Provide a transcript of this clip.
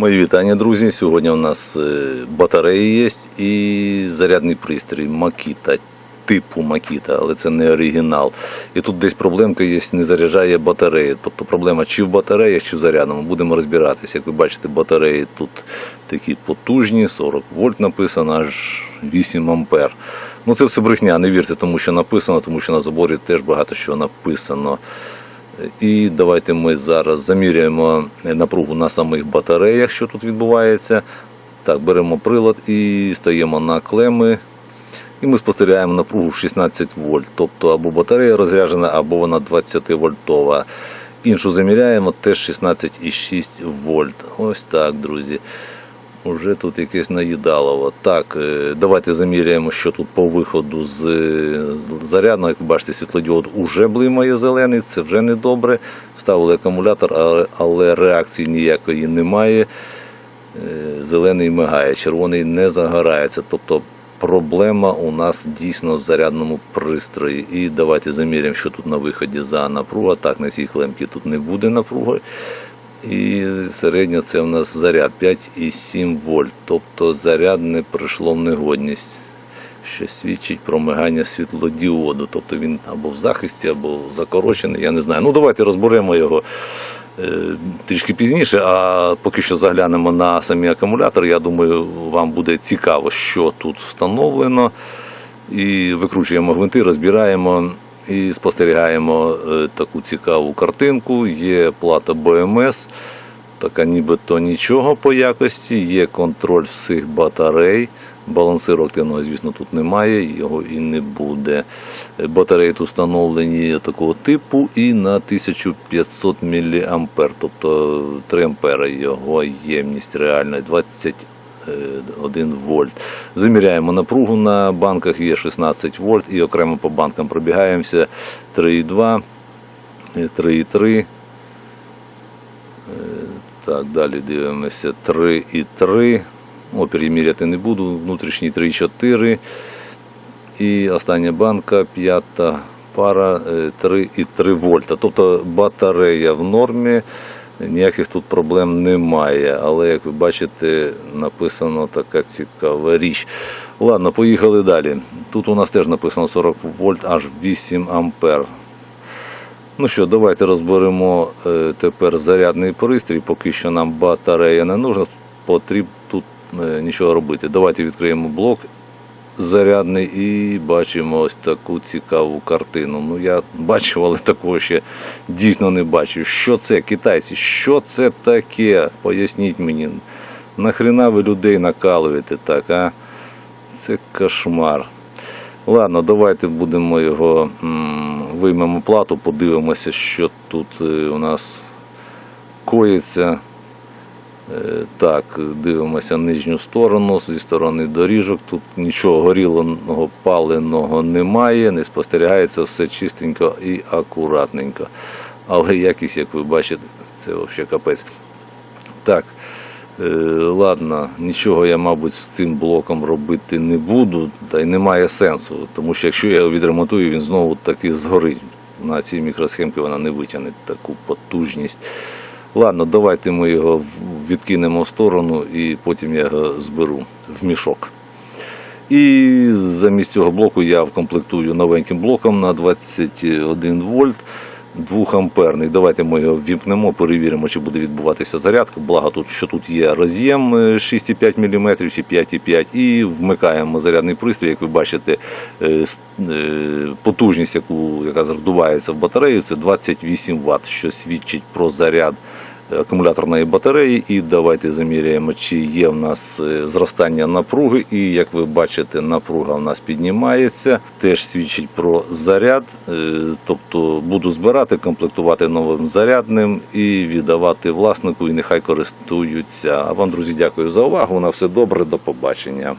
Мої вітання, друзі. Сьогодні у нас е, батареї є і зарядний пристрій Макіта, типу Макіта, але це не оригінал. І тут десь проблемка є, не заряджає батареї. Тобто проблема чи в батареях, чи в зарядному. Будемо розбиратися. Як ви бачите, батареї тут такі потужні, 40 вольт написано, аж 8 ампер. Ну це все брехня, не вірте тому, що написано, тому що на заборі теж багато що написано. І давайте ми зараз заміряємо напругу на самих батареях, що тут відбувається. Так, беремо прилад і стаємо на клеми. І ми спостерігаємо напругу 16 вольт. Тобто або батарея розряджена, або вона 20 вольтова. Іншу заміряємо теж 16,6 вольт. Ось так, друзі. Уже тут якесь наїдалово. Так, е, давайте заміряємо, що тут по виходу з е, зарядного. Як ви бачите, світлодіод уже блимає зелений, це вже не добре. Вставили акумулятор, але, але реакції ніякої немає. Е, Зелений мигає, червоний не загорається. Тобто проблема у нас дійсно в зарядному пристрої. І давайте заміряємо, що тут на виході за напруга. Так, на цій клемці тут не буде напруги. І середня це у нас заряд 5,7 вольт. Тобто заряд не прийшло в негодність, що свідчить про мигання світлодіоду. Тобто він або в захисті, або закорочений, я не знаю. Ну давайте розберемо його е, трішки пізніше, а поки що заглянемо на самі акумулятори. Я думаю, вам буде цікаво, що тут встановлено. І викручуємо гвинти, розбираємо і спостерігаємо е, таку цікаву картинку. Є плата БМС, така нібито нічого по якості, є контроль всіх батарей. Балансиру активного, звісно, тут немає, його і не буде. Батареї тут встановлені такого типу і на 1500 мА, тобто 3 ампера його ємність реальна 20 1 вольт. Заміряємо напругу на банках, є 16 вольт і окремо по банкам пробігаємося 3,2, е, 3,3. Е, Так, далі дивимося 3,3. Опір міряти не буду, внутрішній 3,4. І остання банка, п'ята пара е, 3,3 вольта. Тобто батарея в нормі, ніяких тут проблем немає. Але як ви бачите, написано така цікава річ. Ладно, поїхали далі. Тут у нас теж написано 40 вольт, аж 8 ампер. Ну що, давайте розберемо е, тепер зарядний пристрій. Поки що нам батарея не нужна, потрібно тут е, нічого робити. Давайте відкриємо блок зарядний і бачимо ось таку цікаву картину. Ну я бачив, але такого ще дійсно не бачив. Що це, китайці? Що це таке? Поясніть мені. Нахрена ви людей накалуєте так, а? Це кошмар. Ладно, давайте будемо його виймемо плату, подивимося, що тут е, у нас коїться. Е, Так, дивимося нижню сторону зі сторони доріжок. Тут нічого горілого паленого немає, не спостерігається все чистенько і акуратненько. Але якість, як ви бачите, це взагалі капець. Так, е, ладно, нічого я, мабуть, з цим блоком робити не буду, та й немає сенсу, тому що якщо я його відремонтую, він знову таки згорить. На цій мікросхемці вона не витягне таку потужність. Ладно, давайте ми його відкинемо в сторону і потім я його зберу в мішок. І замість цього блоку я вкомплектую новеньким блоком на 21 вольт. 2. Давайте ми його ввімкнемо, перевіримо, чи буде відбуватися зарядка. Благо тут, що тут є роз'єм е, 6,5 мм чи 5,5 і вмикаємо зарядний пристрій. Як ви бачите, е, е, потужність, яку, яка завдувається в батарею, це 28 Вт, що свідчить про заряд акумуляторної батареї. І давайте заміряємо, чи є в нас е, зростання напруги. І як ви бачите, напруга в нас піднімається, теж свідчить про заряд. Е, Тобто буду збирати, комплектувати новим зарядним і віддавати власнику, і нехай користуються. А вам, друзі, дякую за увагу. На все добре, до побачення.